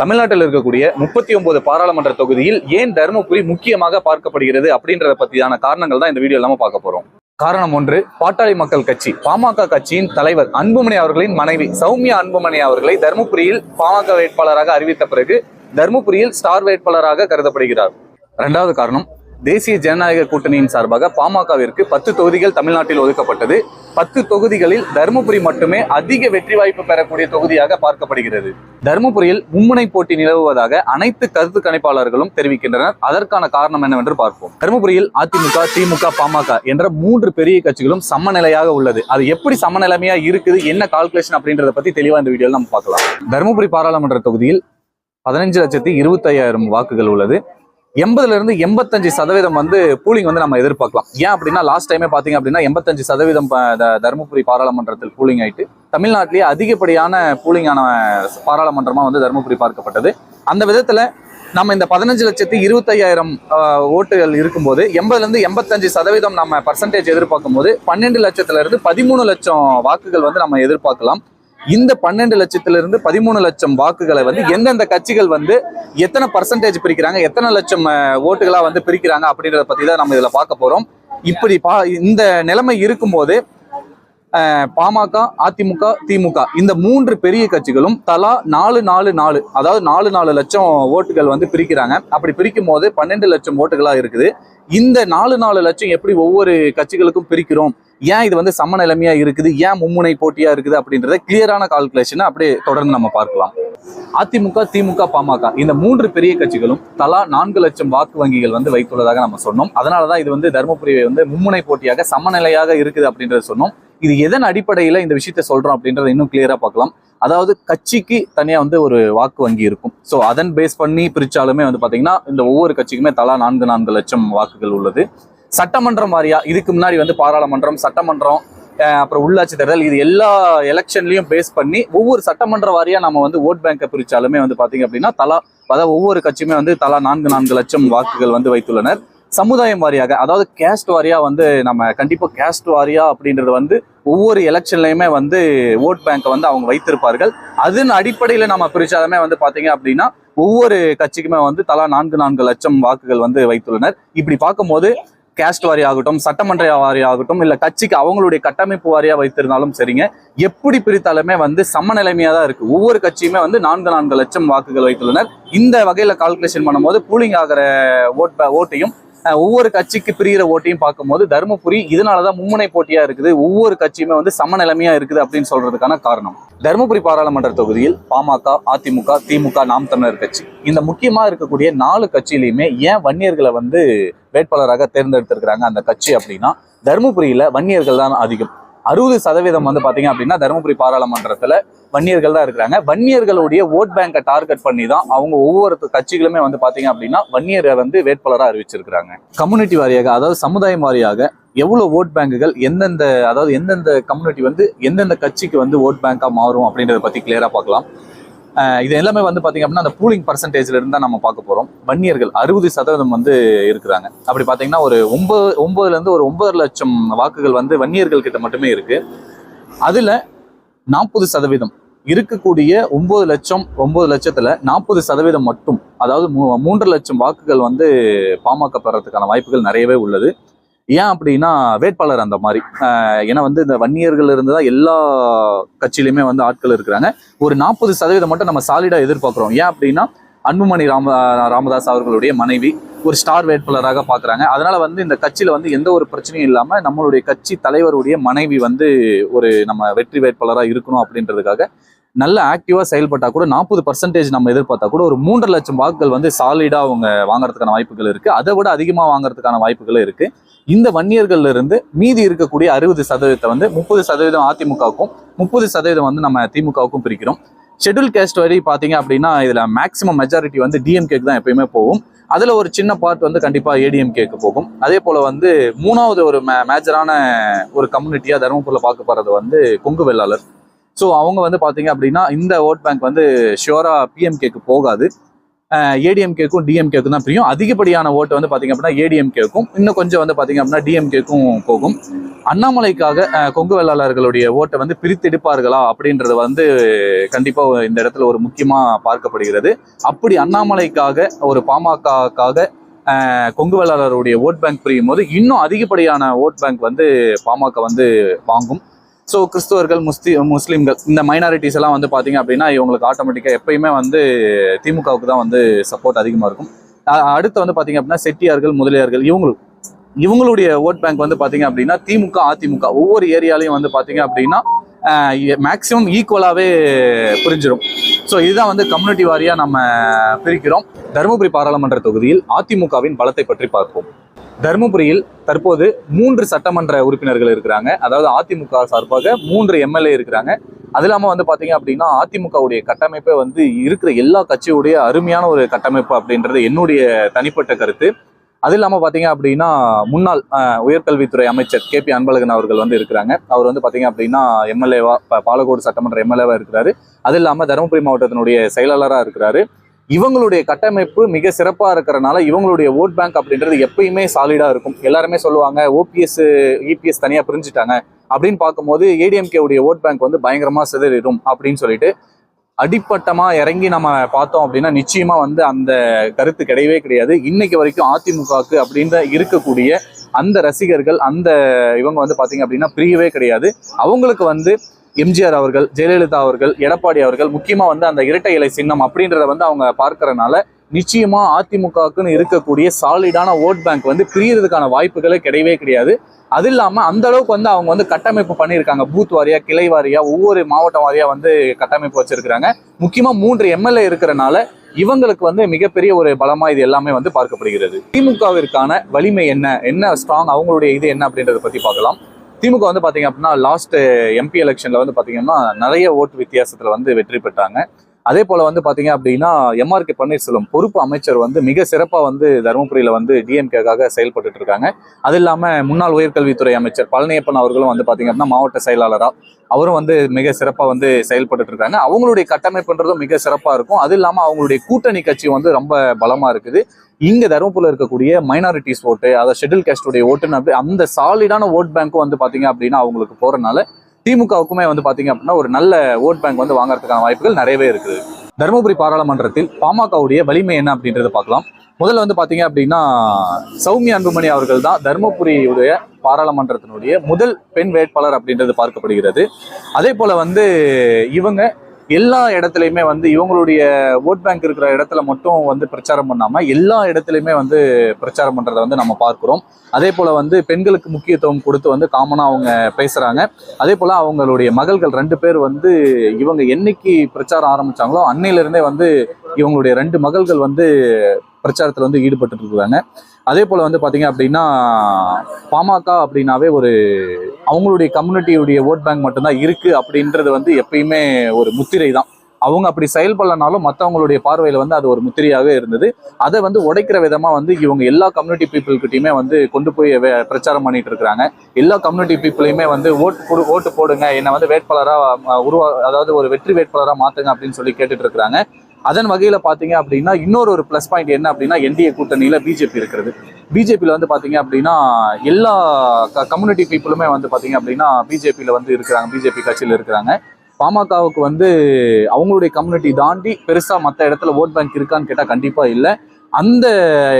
தமிழ்நாட்டில் இருக்கக்கூடிய முப்பத்தி ஒன்பது பாராளுமன்ற தொகுதியில் ஏன் தருமபுரி முக்கியமாக பார்க்கப்படுகிறது அப்படின்றத பத்தியான காரணங்கள் தான் இந்த வீடியோ இல்லாம பார்க்க போறோம். காரணம் ஒன்று பாட்டாளி மக்கள் கட்சி பாமக கட்சியின் தலைவர் அன்புமணி அவர்களின் மனைவி சௌமியா அன்புமணி அவர்களை தருமபுரியில் பாமக வேட்பாளராக அறிவித்த பிறகு தருமபுரியில் ஸ்டார் வேட்பாளராக கருதப்படுகிறார். இரண்டாவது காரணம் தேசிய ஜனநாயக கூட்டணியின் சார்பாக பாமகவிற்கு பத்து தொகுதிகள் தமிழ்நாட்டில் ஒதுக்கப்பட்டது. பத்து தொகுதிகளில் தருமபுரி மட்டுமே அதிக வெற்றி வாய்ப்பு பெறக்கூடிய தொகுதியாக பார்க்கப்படுகிறது. தருமபுரியில் மும்முனை போட்டி நிலவுவதாக அனைத்து கருத்து கணிப்பாளர்களும் தெரிவிக்கின்றனர். அதற்கான காரணம் என்னவென்று பார்ப்போம். தருமபுரியில் அதிமுக திமுக பாமக என்ற மூன்று பெரிய கட்சிகளும் சமநிலையாக உள்ளது. அது எப்படி சமநிலைமையா இருக்குது என்ன கால்குலேஷன் அப்படின்றத பத்தி தெளிவா இந்த வீடியோல நம்ம பார்க்கலாம். தருமபுரி பாராளுமன்ற தொகுதியில் பதினஞ்சு லட்சத்தி இருபத்தி ஐயாயிரம் வாக்குகள் உள்ளது. எண்பதுல இருந்து எண்பத்தஞ்சு சதவீதம் வந்து பூலிங் வந்து நம்ம எதிர்பார்க்கலாம். ஏன் அப்படின்னா லாஸ்ட் டைமே பாத்தீங்க அப்படின்னா எண்பத்தஞ்சு சதவீதம் தருமபுரி பாராளுமன்றத்தில் பூலிங் ஆயிட்டு தமிழ்நாட்டிலேயே அதிகப்படியான பூலிங்கான பாராளுமன்றமா வந்து தருமபுரி பார்க்கப்பட்டது. அந்த விதத்துல நம்ம இந்த பதினஞ்சு லட்சத்தி இருபத்தையாயிரம் ஓட்டுகள் இருக்கும்போது எண்பதுல இருந்து எண்பத்தஞ்சு சதவீதம் நம்ம பர்சன்டேஜ் எதிர்பார்க்கும் போது பன்னெண்டு லட்சத்துல இருந்து பதிமூணு லட்சம் வாக்குகள் வந்து நம்ம எதிர்பார்க்கலாம். இந்த பன்னெண்டு லட்சத்திலிருந்து பதிமூணு லட்சம் வாக்குகளை வந்து எந்தெந்த கட்சிகள் வந்து எத்தனை பர்சன்டேஜ் பிரிக்கிறாங்க எத்தனை லட்சம் ஓட்டுகளா வந்து பிரிக்கிறாங்க அப்படின்றத பத்தி தான் நம்ம இதுல பார்க்க போறோம். இப்படி பா இந்த நிலைமை இருக்கும்போது பாமக அதிமுக திமுக. இந்த மூன்று பெரிய கட்சிகளும் தலா நாலு நாலு நாலு அதாவது நாலு நாலு லட்சம் ஓட்டுகள் வந்து பிரிக்கிறாங்க. அப்படி பிரிக்கும் போது பன்னெண்டு லட்சம் ஓட்டுகளாக இருக்குது. இந்த நாலு நாலு லட்சம் எப்படி ஒவ்வொரு கட்சிகளுக்கும் பிரிக்கிறோம்? ஏன் இது வந்து சமநிலைமையா இருக்குது? ஏன் மும்முனை போட்டியா இருக்குது அப்படின்றத கிளியரான கால்குலேஷனை அப்படியே தொடர்ந்து நம்ம பார்க்கலாம். அதிமுக திமுக பாமக. இந்த மூன்று பெரிய கட்சிகளும் தலா நான்கு லட்சம் வாக்கு வங்கிகள் வந்து வைத்துள்ளதாக நம்ம சொன்னோம். அதனாலதான் இது வந்து தருமபுரி வந்து மும்முனை போட்டியாக சமநிலையாக இருக்குது அப்படின்றத சொன்னோம். இது எதன் அடிப்படையில இந்த விஷயத்த சொல்றோம் அப்படின்றத இன்னும் கிளியரா பார்க்கலாம். அதாவது கட்சிக்கு தனியா வந்து ஒரு வாக்கு வங்கி இருக்கும். ஸோ அதன் பேஸ் பண்ணி பிரிச்சாலுமே வந்து பாத்தீங்கன்னா இந்த ஒவ்வொரு கட்சிக்குமே தலா நான்கு நான்கு லட்சம் வாக்குகள் உள்ளது. சட்டமன்றம் வாரியா இதுக்கு முன்னாடி வந்து பாராளுமன்றம் சட்டமன்றம் அப்புறம் உள்ளாட்சி தேர்தல் இது எல்லா எலெக்ஷன்லயும் பேஸ் பண்ணி ஒவ்வொரு சட்டமன்ற வாரியா நம்ம வந்து ஓட் பேங்கை பிரிச்சாலுமே வந்து பாத்தீங்க அப்படின்னா தலா அதாவது ஒவ்வொரு கட்சியுமே வந்து தலா நான்கு நான்கு லட்சம் வாக்குகள் வந்து வைத்துள்ளனர். சமுதாயம் வாரியாக அதாவது கேஸ்ட் வாரியாக வந்து நம்ம கண்டிப்பாக கேஸ்ட் வாரியாக அப்படின்றது வந்து ஒவ்வொரு எலெக்ஷன்லையுமே வந்து ஓட் பேங்கை வந்து அவங்க வைத்திருப்பார்கள். அதன் அடிப்படையில் நம்ம பிரிச்சாலுமே வந்து பார்த்தீங்க அப்படின்னா ஒவ்வொரு கட்சிக்குமே வந்து தலா நான்கு நான்கு லட்சம் வாக்குகள் வந்து வைத்துள்ளனர். இப்படி பார்க்கும்போது கேஸ்ட் வாரி ஆகட்டும் சட்டமன்ற வாரி ஆகட்டும் இல்லை கட்சிக்கு அவங்களுடைய கட்டமைப்பு வாரியாக வைத்திருந்தாலும் சரிங்க. எப்படி பிரித்தாலுமே வந்து சமநிலைமையாக தான் இருக்குது ஒவ்வொரு கட்சியுமே வந்து நான்கு நான்கு லட்சம் வாக்குகள் வைத்துள்ளனர். இந்த வகையில் கால்குலேஷன் பண்ணும்போது பூலிங் ஆகிற ஓட் ஓட்டையும் ஒவ்வொரு கட்சிக்கு பிரிகிற ஓட்டையும் பார்க்கும்போது தருமபுரி இதனாலதான் மும்முனை போட்டியா இருக்குது. ஒவ்வொரு கட்சியுமே வந்து சமநிலைமையா இருக்குது அப்படின்னு சொல்றதுக்கான காரணம். தருமபுரி பாராளுமன்ற தொகுதியில் பாமக அதிமுக திமுக நாம் தமிழர் கட்சி. இந்த முக்கியமா இருக்கக்கூடிய நாலு கட்சியிலையுமே ஏன் வன்னியர்களை வந்து வேட்பாளராக தேர்ந்தெடுத்திருக்கிறாங்க அந்த கட்சி அப்படின்னா தருமபுரியில வன்னியர்கள் தான் அதிகம். அறுபது சதவீதம் வந்து பாத்தீங்க அப்படின்னா தருமபுரி பாராளுமன்றத்துல வன்னியர்கள் தான் இருக்கிறாங்க. வன்னியர்களுடைய ஓட் பேங்கை டார்கெட் பண்ணி தான் அவங்க ஒவ்வொரு கட்சிகளுமே வந்து பாத்தீங்க அப்படின்னா வன்னியரை வந்து வேட்பாளராக அறிவிச்சிருக்கிறாங்க. கம்யூனிட்டி வாரியாக அதாவது சமுதாயம் வாரியாக எவ்வளோ ஓட் பேங்குகள் எந்தெந்த அதாவது எந்தெந்த கம்யூனிட்டி வந்து எந்தெந்த கட்சிக்கு வந்து ஓட் பேங்காக மாறும் அப்படின்றத பற்றி கிளியராக பார்க்கலாம் இது எல்லாமே வந்து பார்த்திங்க அப்படின்னா அந்த பூலிங் பர்சன்டேஜ்லேருந்து தான் நம்ம பார்க்க போகிறோம் வன்னியர்கள் அறுபது சதவீதம் வந்து இருக்கிறாங்க. அப்படி பார்த்தீங்கன்னா ஒரு ஒம்பது ஒம்பதுலேருந்து ஒரு ஒன்பது லட்சம் வாக்குகள் வந்து வன்னியர்கள் கிட்ட மட்டுமே இருக்குது அதில் நாற்பது சதவீதம். இருக்கக்கூடிய ஒன்பது லட்சம் ஒன்பது லட்சத்துல நாற்பது சதவீதம் மட்டும் அதாவது மூ- மூன்று லட்சம் வாக்குகள் வந்து பாமக பெறறதுக்கான வாய்ப்புகள் நிறையவே உள்ளது. ஏன் அப்படின்னா வேட்பாளர் அந்த மாதிரி. ஏன்னா வந்து இந்த வன்னியர்கள் இருந்து தான் எல்லா கட்சியிலுமே வந்து ஆட்கள் இருக்கிறாங்க. ஒரு நாற்பது சதவீதம் மட்டும் நம்ம சாலிடா எதிர்பார்க்குறோம். ஏன் அப்படின்னா அன்புமணி ராம ராமதாஸ் அவர்களுடைய மனைவி ஒரு ஸ்டார் வேட்பாளராக பார்க்குறாங்க. அதனால் வந்து இந்த கட்சியில் வந்து எந்த ஒரு பிரச்சனையும் இல்லாமல் நம்மளுடைய கட்சி தலைவருடைய மனைவி வந்து ஒரு நம்ம வெற்றி வேட்பாளராக இருக்கணும் அப்படின்றதுக்காக நல்ல ஆக்டிவாக செயல்பட்டால் கூட நாற்பது பர்சன்டேஜ் நம்ம எதிர்பார்த்தா கூட ஒரு மூன்று லட்சம் வாக்குகள் வந்து சாலிடாக அவங்க வாங்குறதுக்கான வாய்ப்புகள் இருக்கு. அதை விட அதிகமாக வாங்குறதுக்கான வாய்ப்புகளும் இருக்கு. இந்த வன்னியர்கள்ல இருந்து மீதி இருக்கக்கூடிய அறுபது சதவீதத்தை வந்து முப்பது சதவீதம் அதிமுகவுக்கும் முப்பது சதவீதம் வந்து நம்ம திமுகவுக்கும் பிரிக்கிறோம். ஷெட்யூல் கேஸ்ட் வரி பார்த்தீங்க அப்படின்னா இதில் மேக்ஸிமம் மெஜாரிட்டி வந்து டிஎம்கேக்கு தான் எப்பயுமே போகும். அதில் ஒரு சின்ன பார்ட் வந்து கண்டிப்பாக ஏடிஎம்கேக்கு போகும். அதே போல் வந்து மூணாவது ஒரு மே மேஜரான ஒரு கம்யூனிட்டியாக தருமபுரியில் பார்க்க போகிறது வந்து கொங்கு வெள்ளாளர். ஸோ அவங்க வந்து பார்த்தீங்க அப்படின்னா இந்த ஓட் பேங்க் வந்து ஷியோரா பிஎம்கேக்கு போகாது. ஏடிஎம்கேக்கும் டிஎம்கேக்கும் தான் பிரியும். அதிகப்படியான ஓட்டு வந்து பார்த்திங்க அப்படின்னா ஏடிஎம்கேக்கும் இன்னும் கொஞ்சம் வந்து பார்த்திங்க அப்படின்னா டிஎம்கேக்கும் போகும். அண்ணாமலைக்காக கொங்கு வேளாளர்களுடைய ஓட்டை வந்து பிரித்தெடுப்பார்களா அப்படின்றது வந்து கண்டிப்பாக இந்த இடத்துல ஒரு முக்கியமாக பார்க்கப்படுகிறது. அப்படி அண்ணாமலைக்காக ஒரு பாமகக்காக கொங்கு வேளாளருடைய ஓட் பேங்க் பிரியும் போது இன்னும் அதிகப்படியான ஓட் பேங்க் வந்து பாமக வந்து வாங்கும். ஸோ கிறிஸ்துவர்கள் முஸ்லி முஸ்லீம்கள் இந்த மைனாரிட்டிஸ் எல்லாம் வந்து பார்த்தீங்க அப்படின்னா இவங்களுக்கு ஆட்டோமேட்டிக்காக எப்பயுமே வந்து திமுகவுக்கு தான் வந்து சப்போர்ட் அதிகமாக இருக்கும். அடுத்து வந்து பார்த்தீங்க அப்படின்னா செட்டியார்கள் முதலியார்கள் இவங்களும் இவங்களுடைய ஓட் பேங்க் வந்து பார்த்தீங்க அப்படின்னா திமுக அதிமுக ஒவ்வொரு ஏரியாலையும் வந்து பார்த்தீங்க அப்படின்னா மேக்சிமம் ஈக்குவலாகவே புரிஞ்சிடும் ஸோ இதுதான் வந்து கம்யூனிட்டி வாரியாக நம்ம பிரிக்கிறோம். தருமபுரி பாராளுமன்ற தொகுதியில் அதிமுகவின் பலத்தை பற்றி பார்ப்போம். தருமபுரியில் தற்போது மூன்று சட்டமன்ற உறுப்பினர்கள் இருக்கிறாங்க. அதாவது அதிமுக சார்பாக மூன்று எம்எல்ஏ இருக்கிறாங்க. அது இல்லாமல் வந்து பார்த்தீங்க அப்படின்னா அதிமுகவுடைய கட்டமைப்பே வந்து இருக்கிற எல்லா கட்சியுடைய அருமையான ஒரு கட்டமைப்பு அப்படின்றது என்னுடைய தனிப்பட்ட கருத்து. அது இல்லாமல் பார்த்தீங்க அப்படின்னா முன்னாள் உயர்கல்வித்துறை அமைச்சர் கே பி அன்பழகன் அவர்கள் வந்து இருக்கிறாங்க. அவர் வந்து பார்த்தீங்க அப்படின்னா எம்எல்ஏவா பாலக்கோடு சட்டமன்ற எம்எல்ஏவாக இருக்கிறாரு. அது இல்லாமல் தருமபுரி மாவட்டத்தினுடைய செயலாளராக இருக்கிறாரு. இவங்களுடைய கட்டமைப்பு மிக சிறப்பாக இருக்கிறனால இவங்களுடைய ஓட் பேங்க் அப்படின்றது எப்பயுமே சாலிடாக இருக்கும். எல்லாருமே சொல்லுவாங்க ஓபிஎஸ் இபிஎஸ் தனியாக பிரிஞ்சுட்டாங்க அப்படின்னு பார்க்கும்போது ஏடிஎம்கே உடைய ஓட் பேங்க் வந்து பயங்கரமாக சிதறிடும் அப்படின்னு சொல்லிட்டு அடிப்பட்டமா இறங்கி நம்ம பார்த்தோம் அப்படின்னா நிச்சயமாக வந்து அந்த கருத்து கிடையவே கிடையாது. இன்னைக்கு வரைக்கும் அதிமுகவுக்கு அப்படின்ற இருக்கக்கூடிய அந்த ரசிகர்கள் அந்த இவங்க வந்து பார்த்தீங்க அப்படின்னா பிரியவே கிடையாது. அவங்களுக்கு வந்து எம்ஜிஆர் அவர்கள் ஜெயலலிதா அவர்கள் எடப்பாடி அவர்கள் முக்கியமா வந்து அந்த இரட்டை இலை சின்னம் அப்படின்றத வந்து அவங்க பார்க்கறனால நிச்சயமா அதிமுகவுக்குன்னு இருக்கக்கூடிய சாலிடான ஓட் பேங்க் வந்து பிரியறதுக்கான வாய்ப்புகளே கிடையவே கிடையாது. அது இல்லாம அந்த அளவுக்கு வந்து அவங்க வந்து கட்டமைப்பு பண்ணியிருக்காங்க. பூத் வாரியா கிளை வாரியா ஒவ்வொரு மாவட்டம் வாரியா வந்து கட்டமைப்பு வச்சிருக்கிறாங்க. முக்கியமா மூன்று எம்எல்ஏ இருக்கிறனால இவங்களுக்கு வந்து மிகப்பெரிய ஒரு பலமா இது எல்லாமே வந்து பார்க்கப்படுகிறது. திமுகவிற்கான வலிமை என்ன? என்ன ஸ்ட்ராங் அவங்களுடைய இது என்ன அப்படின்றத பத்தி பார்க்கலாம். திமுக வந்து பாத்தீங்க அப்படின்னா லாஸ்ட் எம்பி எலெக்ஷன்ல வந்து பாத்தீங்கன்னா நிறைய ஓட்டு வித்தியாசத்தில் வந்து வெற்றி பெற்றாங்க. அதே போல வந்து பாத்தீங்க அப்படின்னா எம்ஆர் கே பன்னீர்செல்வம் பொறுப்பு அமைச்சர் வந்து மிக சிறப்பா வந்து தருமபுரியில வந்து டிஎம்கேக்காக செயல்பட்டு இருக்காங்க. அது இல்லாம முன்னாள் உயர்கல்வித்துறை அமைச்சர் பழனியப்பன் அவர்களும் வந்து பாத்தீங்க அப்படின்னா மாவட்ட செயலாளரா அவரும் வந்து மிக சிறப்பா வந்து செயல்பட்டு இருக்காங்க. அவங்களுடைய கட்டமைப்புன்றதும் மிக சிறப்பா இருக்கும். அது இல்லாம அவங்களுடைய கூட்டணி கட்சி வந்து ரொம்ப பலமா இருக்குது. இங்க தருமபுரியில் இருக்கக்கூடிய மைனாரிட்டிஸ் ஓட்டு அதாவது ஷெட்யூல் கேஸ்டுடைய ஓட்டுன்னு அப்படி அந்த சாலிடான ஓட் பேங்க்கும் வந்து பாத்தீங்க அப்படின்னா அவங்களுக்கு போறனால திமுகவுக்குமே வந்து பார்த்தீங்க அப்படின்னா ஒரு நல்ல ஓட் பேங்க் வந்து வாங்குறதுக்கான வாய்ப்புகள் நிறையவே இருக்குது. தருமபுரி பாராளுமன்றத்தில் பாமகவுடைய வலிமை என்ன அப்படின்றத பார்க்கலாம். முதல்ல வந்து பார்த்தீங்க அப்படின்னா சௌமியா அன்புமணி அவர்கள் தான் தருமபுரியுடைய பாராளுமன்றத்தினுடைய முதல் பெண் வேட்பாளர் அப்படின்றது பார்க்கப்படுகிறது. அதே போல வந்து இவங்க எல்லா இடத்துலையுமே வந்து இவங்களுடைய ஓட் பேங்க் இருக்கிற இடத்துல மட்டும் வந்து பிரச்சாரம் பண்ணாமல் எல்லா இடத்துலையுமே வந்து பிரச்சாரம் பண்ணுறதை வந்து நம்ம பார்க்குறோம். அதே போல் வந்து பெண்களுக்கு முக்கியத்துவம் கொடுத்து வந்து காமனாக அவங்க பேசுகிறாங்க அதே போல் அவங்களுடைய மகள்கள் ரெண்டு பேர் வந்து இவங்க என்னைக்கு பிரச்சாரம் ஆரம்பிச்சாங்களோ அன்னையிலேருந்தே வந்து இவங்களுடைய ரெண்டு மகள்கள் வந்து பிரச்சாரத்தில் வந்து ஈடுபட்டு இருக்கிறாங்க அதே போல் வந்து பார்த்தீங்க அப்படின்னா பாமக அப்படின்னாவே ஒரு அவங்களுடைய கம்யூனிட்டியுடைய ஓட் பேங்க் மட்டும்தான் இருக்குது அப்படின்றது வந்து எப்பயுமே ஒரு முத்திரை தான் அவங்க அப்படி செயல்படலனாலும் மற்றவங்களுடைய பார்வையில் வந்து அது ஒரு முத்திரையாகவே இருந்தது. அதை வந்து உடைக்கிற விதமாக வந்து இவங்க எல்லா கம்யூனிட்டி பீப்புள்கிட்டையுமே வந்து கொண்டு போய் வே- பிரச்சாரம் பண்ணிட்டு இருக்கிறாங்க எல்லா கம்யூனிட்டி பீப்புளையுமே வந்து ஓட்டு போடு ஓட்டு போடுங்க. என்னை வந்து வேட்பாளராக உருவா அதாவது ஒரு வெற்றி வேட்பாளராக மாற்றுங்க அப்படின்னு சொல்லி கேட்டுட்டு இருக்கிறாங்க. அதன் வகையில் பார்த்தீங்க அப்படின்னா இன்னொரு ஒரு ப்ளஸ் பாயிண்ட் என்ன அப்படின்னா என்டிஏ கூட்டணியில் பிஜேபி இருக்கிறது. பிஜேபியில் வந்து பார்த்தீங்க அப்படின்னா எல்லா கம்யூனிட்டி பீப்புளுமே வந்து பார்த்தீங்க அப்படின்னா பிஜேபியில் வந்து இருக்கிறாங்க பிஜேபி கட்சியில் இருக்கிறாங்க. பாமகவுக்கு வந்து அவங்களுடைய கம்யூனிட்டி தாண்டி பெருசாக மற்ற இடத்துல ஓட் பேங்க் இருக்கான்னு கேட்டால் கண்டிப்பாக இல்லை. அந்த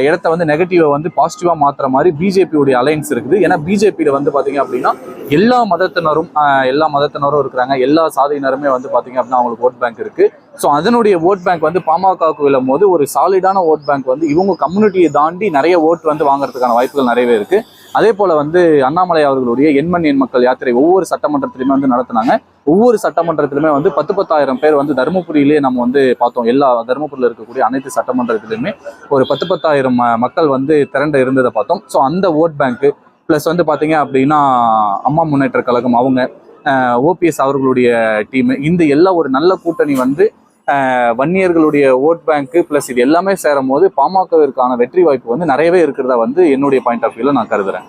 இடத்த வந்து நெகட்டிவை வந்து பாசிட்டிவாக மாற்றுற மாதிரி பிஜேபியுடைய அலைன்ஸ் இருக்குது. ஏன்னா பிஜேபியில் வந்து பார்த்தீங்க அப்படின்னா எல்லா மதத்தினரும் எல்லா மதத்தினரும் இருக்கிறாங்க. எல்லா சாதியினருமே வந்து பார்த்தீங்க அப்படின்னா அவங்களுக்கு ஓட் பேங்க் இருக்குது ஸோ அதனுடைய ஓட் பேங்க் வந்து பாமகவுக்கு விழும் போது ஒரு சாலிடான ஓட் பேங்க் வந்து இவங்க கம்யூனிட்டியை தாண்டி நிறைய ஓட் வந்து வாங்குறதுக்கான வாய்ப்புகள் நிறையவே இருக்குது அதே போல் வந்து அண்ணாமலை அவர்களுடைய எண்மண் எண் மக்கள் யாத்திரை ஒவ்வொரு சட்டமன்றத்திலையுமே வந்து நடத்தினாங்க. ஒவ்வொரு சட்டமன்றத்திலுமே வந்து பத்து பத்தாயிரம் பேர் வந்து தருமபுரியிலே நம்ம வந்து பார்த்தோம். எல்லா தருமபுரியில் இருக்கக்கூடிய அனைத்து சட்டமன்றத்திலுமே ஒரு பத்து பத்தாயிரம் மக்கள் வந்து திரண்டு இருந்ததை பார்த்தோம். ஸோ அந்த ஓட் பேங்க்கு ப்ளஸ் வந்து பார்த்தீங்க அப்படின்னா அம்மா முன்னேற்ற கழகம் அவங்க ஓபிஎஸ் அவர்களுடைய டீம் இந்த எல்லா ஒரு நல்ல கூட்டணி வந்து வன்னியர்களுடைய ஓட் பேங்க்கு ப்ளஸ் இது எல்லாமே சேரும் போது பாமகவிற்கான வெற்றி வாய்ப்பு வந்து நிறையவே இருக்கிறதா வந்து என்னுடைய பாயிண்ட் ஆஃப் வியூவில் நான் கருதுறேன்.